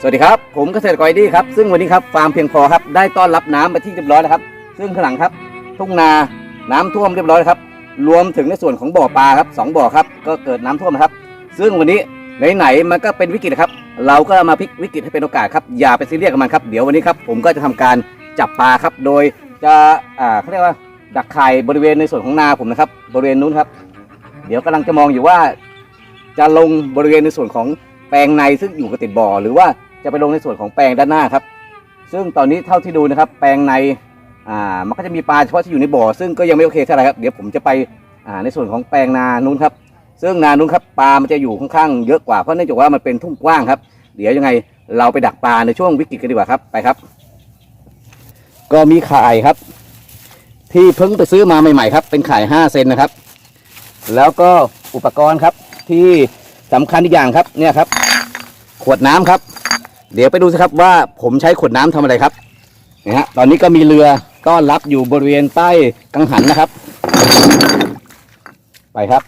สวัสดีครับ ผมเกษตรกรไอดี้ครับ ซึ่งวันนี้ครับฟาร์มเพียงพอครับ ได้ต้อนรับน้ำไปที่เรียบร้อยแล้วครับ ซึ่งข้างหลังครับ ทุ่งนาน้ำท่วมเรียบร้อยแล้วครับ รวมถึงในส่วนของบ่อปลาครับสองบ่อครับ ก็เกิดน้ำท่วมครับ ซึ่งวันนี้ไหนๆมันก็เป็นวิกฤตครับ เราก็มาพลิกวิกฤตให้เป็นโอกาสครับ อย่าไปซีเรียสกับมันครับ เดี๋ยววันนี้ครับ ผมก็จะทำการจับปลาครับ โดยจะอ่าเขาเรียกว่า ดักไข่บริเวณในส่วนของนาผมนะครับ บริเวณนู้นครับ เดี๋ยวกำลังจะมองอยู่ว่า จะลงบริเวณในส่วนของแปลงในซึ่งอยู่กับติดบ่อหรือว่า จะไปลงในส่วนของแปลงด้านหน้าครับ ซึ่งตอนนี้เท่าที่ดูนะครับ แปลงในอ่ามันก็จะมีปลาเฉพาะที่อยู่ในบ่อ ซึ่งก็ยังไม่โอเคเท่าไหร่ครับเดี๋ยวผมจะไปอ่าในส่วนของแปลงนานู้นครับ ซึ่งนานู้นครับปลามันจะอยู่ค่อนข้างเยอะกว่าเพราะเนื่องจากว่ามันเป็นทุ่งกว้างครับ เดี๋ยวยังไงเราไปดักปลาในช่วงวิกฤตกันดีกว่าครับไปครับ ก็มีข่ายครับ ที่เพิ่งไปซื้อมาใหม่ๆครับ เป็นข่าย5เซนนะครับ แล้วก็อุปกรณ์ครับที่สำคัญอีกอย่างครับเนี่ยครับ ขวดน้ำครับ เดี๋ยวไปดูสิครับว่าผมใช้ขวดน้ำทำอะไรครับนะฮะตอนนี้ก็มีเรือต้อนรับอยู่บริเวณใต้กังหันนะครับ ไปครับ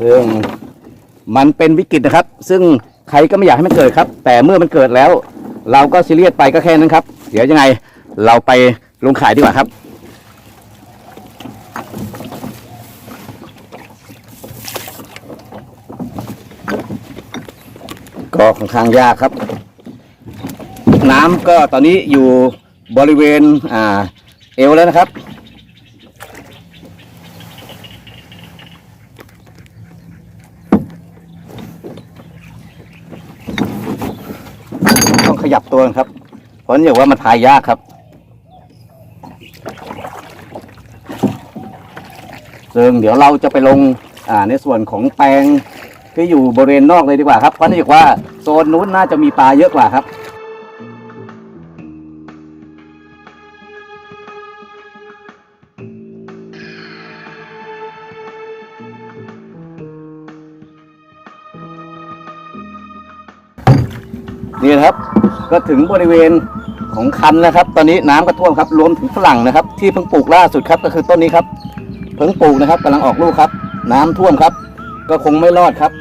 ซึ่งมันเป็นวิกฤตนะครับ ซึ่งใครก็ไม่อยากให้มันเกิดครับ แต่เมื่อมันเกิดแล้ว เราก็ซีเรียสไปก็แค่นั้นครับ เดี๋ยวยังไงเราไปลงขายดีกว่าครับ ก็ค่อนข้างยากครับ น้ำก็ตอนนี้อยู่บริเวณอ่าเอวแล้วนะครับ ต้องขยับตัวครับ เพราะนี่ว่ามันพายยากครับซึ่งเดี๋ยวเราจะไปลงอ่าในส่วนของแปลงที่อยู่บริเวณนอกเลยดีกว่าครับ เพราะเนื่องจากว่า โซนนู้นน่าจะมีปลาเยอะกว่าครับ นี่นะครับ ก็ถึงบริเวณของคันแล้วครับ ตอนนี้น้ำก็ท่วมครับรวมถึงฝรั่งนะครับ ที่เพิ่งปลูกล่าสุดครับก็คือต้นนี้ครับ เพิ่งปลูกนะครับกำลังออกลูกครับ น้ำท่วมครับ ก็คงไม่รอดครับ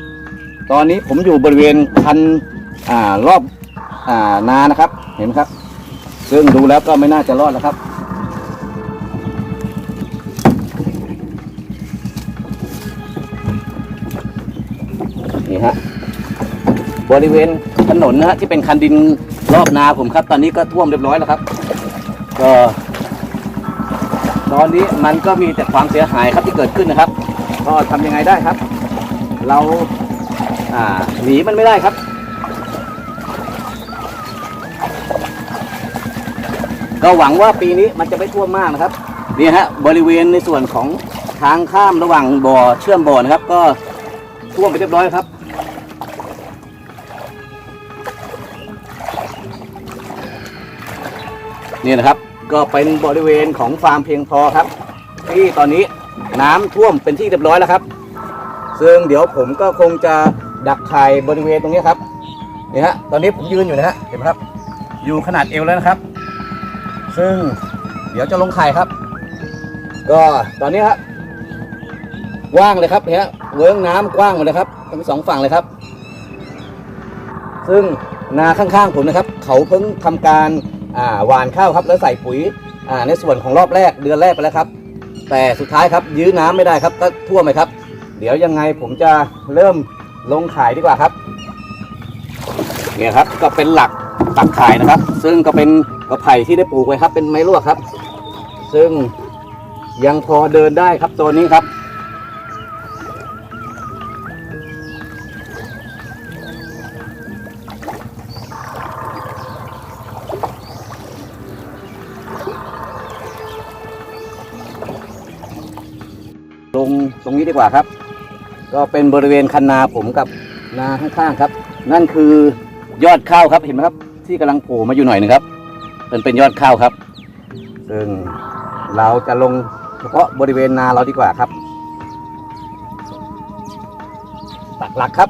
ตอนนี้ผมอยู่บริเวณคันอ่ารอบอ่านานะครับ เห็นไหมครับ ซึ่งดูแล้วก็ไม่น่าจะรอดแล้วครับ นี่ฮะบริเวณถนนนะฮะที่เป็นคันดินรอบนาผมครับ ตอนนี้ก็ท่วมเรียบร้อยแล้วครับ ก็ตอนนี้มันก็มีแต่ความเสียหายครับที่เกิดขึ้นนะครับ ก็ทำยังไงได้ครับ เรา อ่าหนีมันไม่ได้ครับ ก็หวังว่าปีนี้มันจะไม่ท่วมมากนะครับนี่ฮะบริเวณในส่วนของทางข้ามระหว่างบ่อเชื่อมบ่อนะครับ ก็ท่วมไปเรียบร้อยครับนี่นะครับก็เป็นบริเวณของฟาร์มเพียงพอครับ ที่ตอนนี้น้ำท่วมเป็นที่เรียบร้อยแล้วครับ ซึ่งเดี๋ยวผมก็คงจะ ดักไข่บริเวณตรงนี้ครับนี่ฮะตอนนี้ผมยืนอยู่นะฮะเห็นไหมครับ อยู่ขนาดเอวแล้วนะครับ ซึ่งเดี๋ยวจะลงไข่ครับ ก็ตอนนี้ครับว่างเลยครับเนี่ยเวิ้งน้ำกว้างหมดเลยครับทั้งสองฝั่งเลยครับ ซึ่งนาข้างๆผมนะครับ เขาเพิ่งทำการอ่าหว่านข้าวครับ แล้วใส่ปุ๋ยอ่าในส่วนของรอบแรกเดือนแรกไปแล้วครับ แต่สุดท้ายครับยื้อน้ำไม่ได้ครับก็ท่วมไปครับ เดี๋ยวยังไงผมจะเริ่ม ลงขายดีกว่าครับเนี่ยครับก็เป็นหลักตักขายนะครับ ซึ่งก็เป็นกระไผ่ที่ได้ปลูกไว้ครับ เป็นไม้ลวกครับ ซึ่งยังพอเดินได้ครับตัวนี้ครับ ลงตรงนี้ดีกว่าครับ ก็เป็นบริเวณคันนาผมกับนาข้างๆครับ นั่นคือยอดข้าวครับเห็นไหมครับ ที่กำลังโผล่มาอยู่หน่อยหนึงครับเป็นเป็นยอดข้าวครับซึ่งเราจะลงเฉพาะบริเวณนาเราดีกว่าครับตักหลักครับ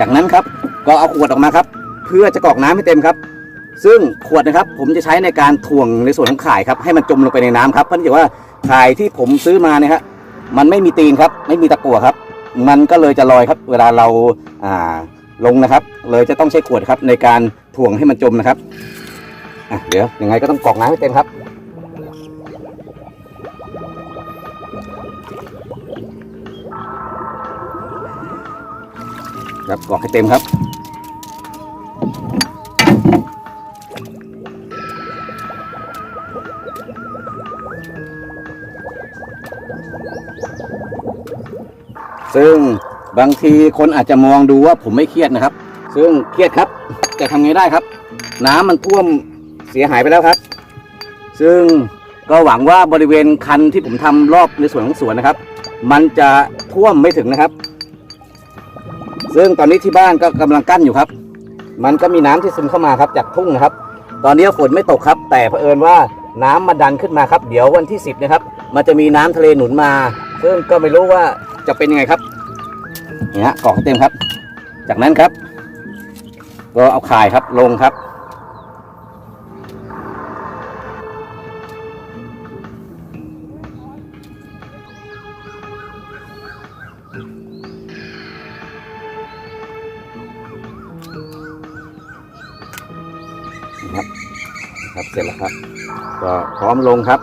จากนั้นครับก็เอาขวดออกมาครับ เพื่อจะกรอกน้ำให้เต็มครับ ซึ่งขวดนะครับ ผมจะใช้ในการถ่วงในส่วนของข่ายครับให้มันจมลงไปในน้ำครับเพราะนื่อกว่าข่ายที่ผมซื้อมาเนี่ยครับ มันไม่มีตีนครับ ไม่มีตะกั่วครับ มันก็เลยจะลอยครับ เวลาเราอ่าลงนะครับ เลยจะต้องใช้ขวดครับ ในการถ่วงให้มันจมนะครับอะเดี๋ยวยังไงก็ต้องกรอกน้ำให้เต็มครับครับกรอกให้เต็มครับ ซึ่งบางทีคนอาจจะมองดูว่าผมไม่เครียดนะครับ ซึ่งเครียดครับจะทำไงได้ครับ น้ำมันท่วมเสียหายไปแล้วครับ ซึ่งก็หวังว่าบริเวณคันที่ผมทำรอบในส่วนของสวนนะครับ มันจะท่วมไม่ถึงนะครับ ซึ่งตอนนี้ที่บ้านก็กำลังกั้นอยู่ครับ มันก็มีน้ำที่ซึมเข้ามาครับจากทุ่งนะครับ ตอนนี้ฝนไม่ตกครับ แต่เผอิญว่าน้ำมาดันขึ้นมาครับ เดี๋ยววันที่ 10นะครับ มันจะมีน้ำทะเลหนุนมา ซึ่งก็ไม่รู้ว่า จะเป็นยังไงครับนี่ฮะกรอกเต็มครับ จากนั้นครับก็เอาข่ายครับลงครับ ครับ ครับเสร็จแล้วครับ ก็พร้อมลงครับ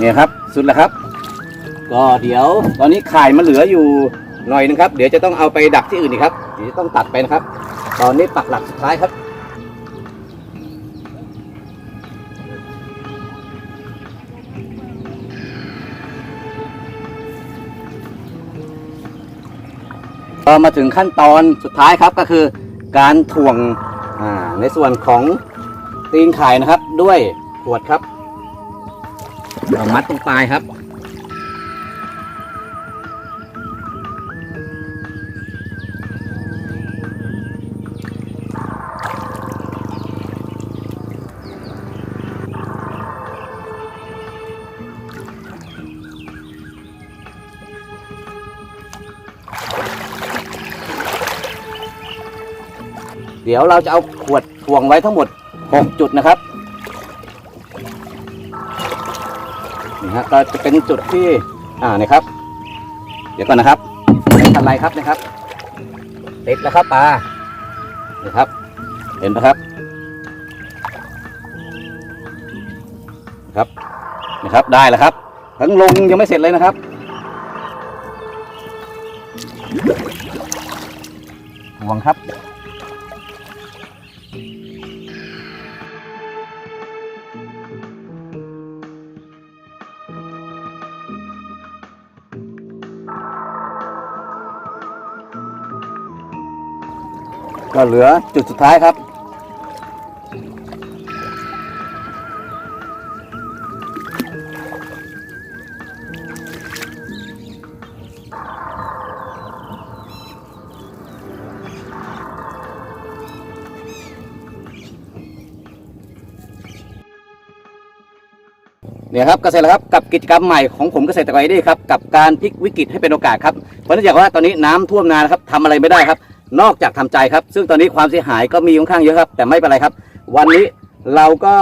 เนี่ยครับสุดแล้วครับ ก็เดี๋ยวตอนนี้ไข่มันเหลืออยู่หน่อยนึงครับ เดี๋ยวจะต้องเอาไปดักที่อื่นอีกครับเดี๋ยวจะต้องตัดไปนะครับ ตอนนี้ปักหลักสุดท้ายครับพอมาถึงขั้นตอนสุดท้ายครับก็คือการถ่วงในส่วนของตีนไข่นะครับ ด้วยขวดครับ เอามัดตรงปลายครับ เดี๋ยวเราจะเอาขวดถ่วงไว้ทั้งหมด 6 จุดนะครับ นี่ฮะก็จะเป็นจุดที่อ่านี่ครับ เดี๋ยวก่อนนะครับไม่ทันไรครับนะครับ ติดแล้วครับปลานี่ครับ เห็นไหมครับนะครับนะครับได้แล้วครับ ทั้งลงยังไม่เสร็จเลยนะครับห่วงครับ ก็เหลือจุดสุดท้ายครับ เนี่ยครับเกษตรครับกับกิจกรรมใหม่ของผมเกษตรกรไอเดีครับกับการพลิกวิกฤตให้เป็นโอกาสครับเพราะเนื่องจากว่าตอนนี้น้ำท่วมนานะครับทำอะไรไม่ได้ครับ นอกจากทำใจครับ ซึ่งตอนนี้ความเสียหายก็มีค่อนข้างเยอะครับ แต่ไม่เป็นไรครับ วันนี้เราก็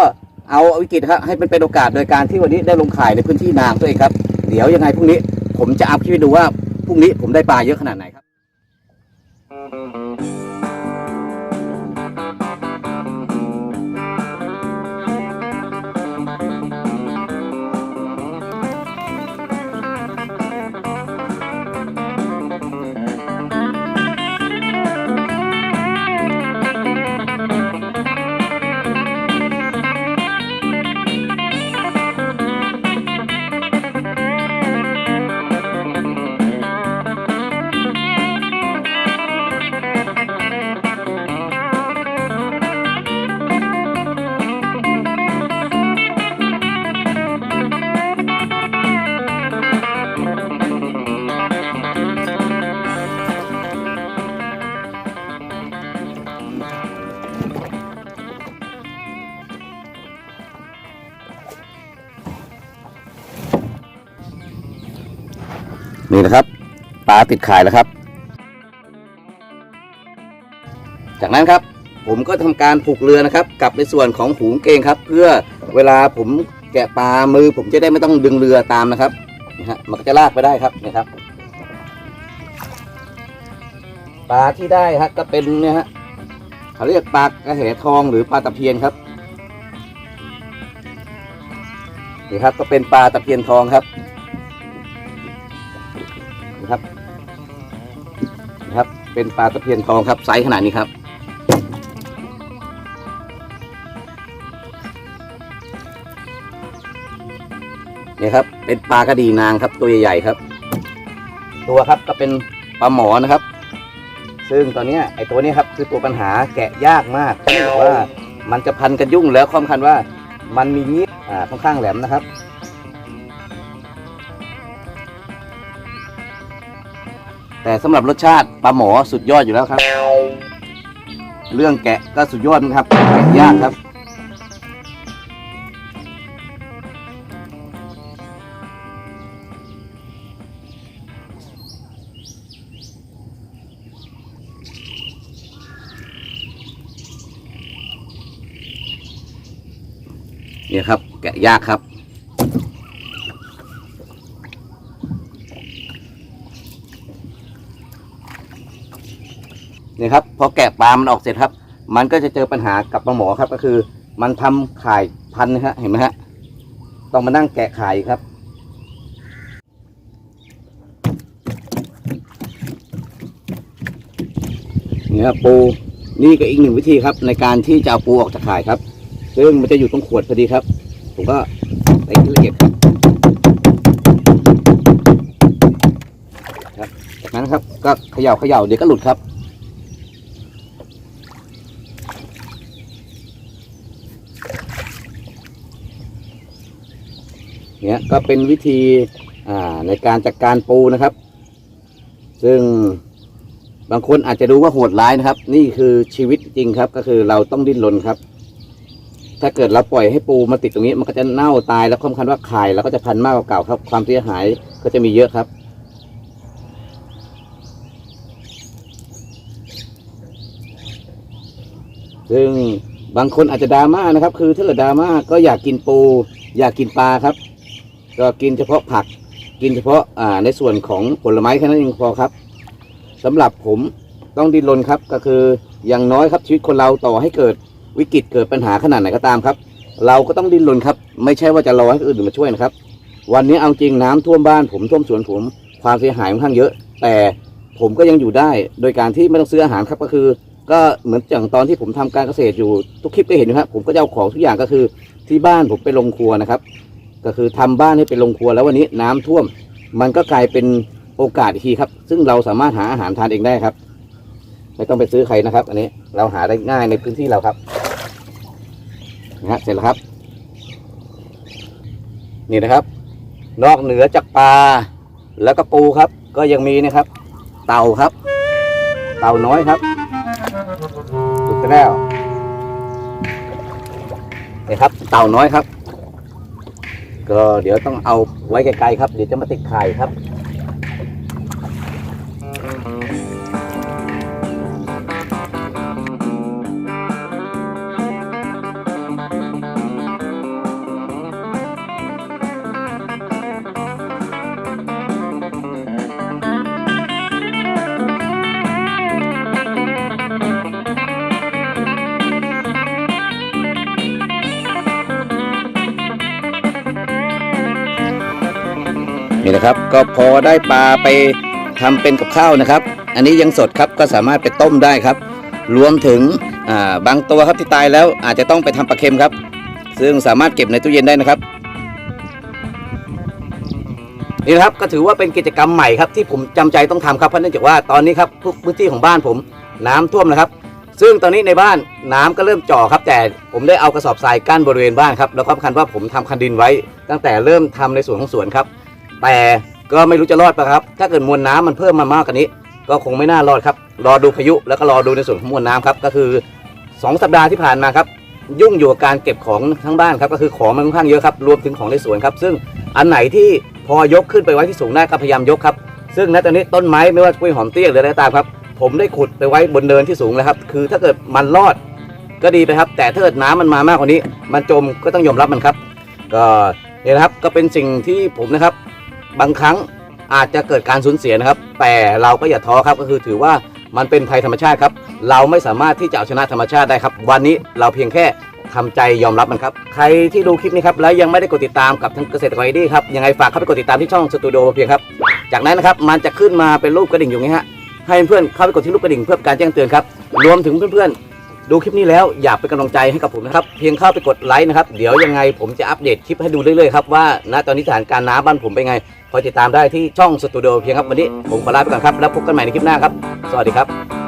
เอาวิกฤตครับให้เป็นเป็นโอกาสโดยการที่วันนี้ได้ลงข่ายในพื้นที่นางตัวเองครับ เดี๋ยวยังไงพรุ่งนี้ ผมจะอัพคลิปดูว่าพรุ่งนี้ผมได้ปลาเยอะขนาดไหนครับ นี่นะครับปลาติดข่ายแล้วครับ จากนั้นครับผมก็ทำการผูกเรือนะครับ กับในส่วนของหูงเกงครับ เพื่อเวลาผมแกะปลามือ ผมจะได้ไม่ต้องดึงเรือตามนะครับนะฮะมันก็จะลากไปได้ครับนะครับปลาที่ได้ฮะก็เป็นเนี่ยฮะเขาเรียกปลากระเหทองหรือปลาตะเพียนครับนี่ครับก็เป็นปลาตะเพียนทองครับ เป็นปลาตะเพียนทองครับไซส์ขนาดนี้ครับเนี่ยครับ เป็นปลากระดีนางครับ ตัวใหญ่ๆครับ ตัวครับก็เป็นปลาหมอนะครับ ซึ่งตอนนี้ไอตัวนี้ครับคือตัวปัญหาแกะยากมากเนื่อกว่ามันจะพันกันยุ่งแล้วข้อสำคัญว่า มันมีงี้อค่อนข้างแหลมนะครับ แต่สำหรับรสชาติปลาหมอสุดยอดอยู่แล้วครับ เรื่องแกะก็สุดยอดนะครับแกะยากครับ เนี่ยครับ แกะยากครับ เนี่ยครับพอแกะปลามันออกเสร็จครับ มันก็จะเจอปัญหากับปลาหมอครับ ก็คือ มันทำข่ายพันนะฮะเห็นไหมฮะต้องมานั่งแกะข่ายครับ นี่ครับปูนี่ก็อีกหนึ่งวิธีครับ ในการที่จะเอาปูออกจากข่ายครับ ซึ่งมันจะอยู่ตรงขวดพอดีครับ ผมก็ใส่ให้ละเอียดครับครับจากนั้นครับ ก็เขย่าเขย่าเดี๋ยวก็หลุดครับ เนี่ยก็เป็นวิธีในการจัดการปูนะครับ ซึ่งบางคนอาจจะดูว่าโหดร้ายนะครับ นี่คือชีวิตจริงครับ ก็คือเราต้องดิ้นรนครับ ถ้าเกิดเราปล่อยให้ปูมาติดตรงนี้ มันก็จะเน่าตายแล้วข้อสำคัญว่าไข่แล้วก็จะพันมากกว่าเก่าครับ ความเสียหายก็จะมีเยอะครับซึ่งบางคนอาจจะดราม่านะครับ คือถ้าเกิดดราม่าก็อยากกินปู อยากกินปลาครับ ก็กินเฉพาะผัก กินเฉพาะอ่าในส่วนของผลไม้แค่นั้นเองพอครับสำหรับผมต้องดิ้นรนครับก็คืออย่างน้อยครับชีวิตคนเราต่อให้เกิดวิกฤตเกิดปัญหาขนาดไหนก็ตามครับ เราก็ต้องดิ้นรนครับ ไม่ใช่ว่าจะรอให้คนอื่นมาช่วยนะครับ วันนี้เอาจริงน้ำท่วมบ้านผมท่วมสวนผม ความเสียหายค่อนข้างเยอะ แต่ผมก็ยังอยู่ได้ โดยการที่ไม่ต้องซื้ออาหารครับก็คือ ก็เหมือนอย่างตอนที่ผมทำการเกษตรอยู่ทุกคลิปก็เห็นนะครับผมก็จะเอาของทุกอย่างก็คือที่บ้านผมไปลงครัวนะครับ ก็คือทำบ้านให้เป็นโรงครัวแล้ววันนี้น้ำท่วม มันก็กลายเป็นโอกาสอีกทีครับ ซึ่งเราสามารถหาอาหารทานเองได้ครับ ไม่ต้องไปซื้อใครนะครับ อันนี้เราหาได้ง่ายในพื้นที่เราครับนะฮะเสร็จแล้วครับ นี่นะครับ นอกเหนือจากปลาแล้วก็ปูครับ ก็ยังมีนะครับ เต่าครับ เต่าน้อยครับถูกแล้วนี่ครับ เต่าน้อยครับ ก็เดี๋ยวต้องเอาไว้ไกลๆครับ เดี๋ยวจะมาติดไข่ครับ นี่นะครับ ก็พอได้ปลาไปทำเป็นกับข้าวนะครับ อันนี้ยังสดครับก็สามารถไปต้มได้ครับ รวมถึงาบางตัวครับที่ตายแล้วอาจจะต้องไปทำปลาเค็มครับ ซึ่งสามารถเก็บในตู้เย็นได้นะครับนี่นะครับก็ถือว่าเป็นกิจกรรมใหม่ครับที่ผมจำใจต้องทำครับเพราะเนื่องจากว่าตอนนี้ครับทุกพื้นที่ของบ้านผมน้ำท่วมนะครับ ซึ่งตอนนี้ในบ้านน้ำก็เริ่มจ่อครับ แต่ผมได้เอากระสอบทรายกั้นบริเวณบ้านครับแล้วก็สำคัญว่าผมทำคันดินไว้ ตั้งแต่เริ่มทำในส่วนของสวนครับ แต่ก็ไม่รู้จะรอดปะครับ ถ้าเกิดมวลน้ำมันเพิ่มมามากกว่านี้ ก็คงไม่น่ารอดครับ รอดูพายุแล้วก็รอดูในส่วนของมวลน้ำครับ ก็คือ 2 สัปดาห์ที่ผ่านมาครับ ยุ่งอยู่กับการเก็บของทั้งบ้านครับ ก็คือของมันค่อนข้างเยอะครับ รวมถึงของในสวนครับ ซึ่งอันไหนที่พอยกขึ้นไปไว้ที่สูงได้ก็พยายามยกครับ ซึ่งณตอนนี้ต้นไม้ไม่ว่ากล้วยหอมเตี้ยหรืออะไรตามครับ ผมได้ขุดไปไว้บนเนินที่สูงแล้วครับ คือถ้าเกิดมันรอดก็ดีไปครับ แต่ถ้าเกิดน้ำมันมามากกว่านี้ มันจมก็ต้องยอมรับมันครับ ก็เนี่ยนะครับ ก็เป็นสิ่งที่ผมนะครับ บางครั้งอาจจะเกิดการสูญเสียนะครับ แต่เราก็อย่าท้อครับก็คือถือว่ามันเป็นภัยธรรมชาติครับ เราไม่สามารถที่จะเอาชนะธรรมชาติได้ครับ วันนี้เราเพียงแค่ทำใจยอมรับมันครับ ใครที่ดูคลิปนี้ครับแล้วยังไม่ได้กดติดตามกับทางเกษตรกรไอดีครับยังไงฝากเข้าไปกดติดตามที่ช่องสตูดิโอเพียงครับ จากนั้นนะครับมันจะขึ้นมาเป็นรูปกระดิ่งอยู่นี้ฮะให้เพื่อนๆเข้าไปกดที่รูปกระดิ่งเพื่อการแจ้งเตือนครับรวมถึงเพื่อนๆ ดูคลิปนี้แล้วอยากเป็นกำลังใจให้กับผมนะครับ เพียงเข้าไปกดไลค์นะครับ เดี๋ยวยังไงผมจะอัปเดตคลิปให้ดูเรื่อยๆครับว่าณตอนนี้สถานการณ์น้ำบ้านผมเป็นไง คอยติดตามได้ที่ช่องสตูดิโอเพียงครับวันนี้ผมขอลาไปก่อนครับแล้วพบกันใหม่ในคลิปหน้าครับ สวัสดีครับ